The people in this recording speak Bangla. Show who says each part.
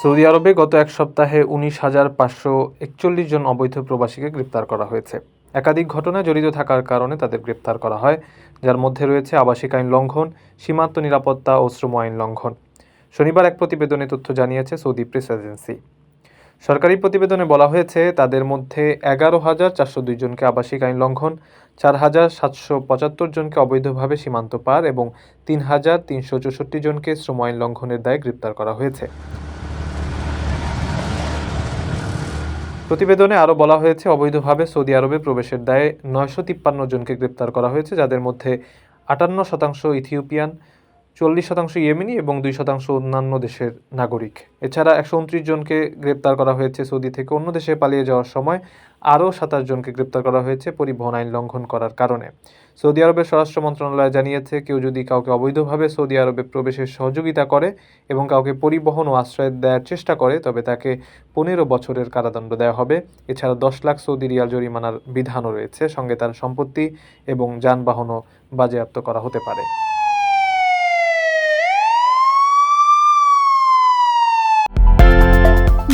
Speaker 1: সৌদি আরবে গত এক সপ্তাহে উনিশ হাজার পাঁচশো একচল্লিশ জন অবৈধ প্রবাসীকে গ্রেপ্তার করা হয়েছে। একাধিক ঘটনায় জড়িত থাকার কারণে তাদের গ্রেপ্তার করা হয়, যার মধ্যে রয়েছে আবাসিক আইন লঙ্ঘন, সীমান্ত নিরাপত্তা ও শ্রম আইন লঙ্ঘন। শনিবার এক প্রতিবেদনে তথ্য জানিয়েছে সৌদি প্রেস এজেন্সি। সরকারি প্রতিবেদনে বলা হয়েছে, তাদের মধ্যে এগারো হাজার চারশো দুই জনকে আবাসিক আইন লঙ্ঘন, চার হাজার সাতশো পঁচাত্তর জনকে অবৈধভাবে সীমান্ত পার এবং তিন হাজার তিনশো চৌষট্টি জনকে শ্রম আইন লঙ্ঘনের দায়ে গ্রেপ্তার করা হয়েছে। প্রতিবেদনে আরও বলা হয়েছে, অবৈধভাবে সৌদি আরবে প্রবেশের দায়ে নয়শো তিপ্পান্ন জনকে গ্রেপ্তার করা হয়েছে, যাদের মধ্যে আটান্ন শতাংশ ইথিওপিয়ান। চল্লিশ শতাংশ ইয়েমেনি এবং দুই শতাংশ অন্যান্য দেশের নাগরিক। এছাড়া একশো উনত্রিশ জনকে গ্রেপ্তার করা হয়েছে সৌদি থেকে। অন্য দেশে পালিয়ে যাওয়ার সময় আরও সাতাশ জনকে গ্রেপ্তার করা হয়েছে পরিবহন আইন লঙ্ঘন করার কারণে। সৌদি আরবের স্বরাষ্ট্র মন্ত্রণালয় জানিয়েছে, কেউ যদি কাউকে অবৈধভাবে সৌদি আরবে প্রবেশের সহযোগিতা করে এবং কাউকে পরিবহন ও আশ্রয় দেওয়ার চেষ্টা করে, তবে তাকে পনেরো বছরের কারাদণ্ড দেওয়া হবে। এছাড়া দশ লাখ সৌদি রিয়াল জরিমানার বিধানও রয়েছে। সঙ্গে তার সম্পত্তি এবং যানবাহনও বাজেয়াপ্ত করা হতে পারে।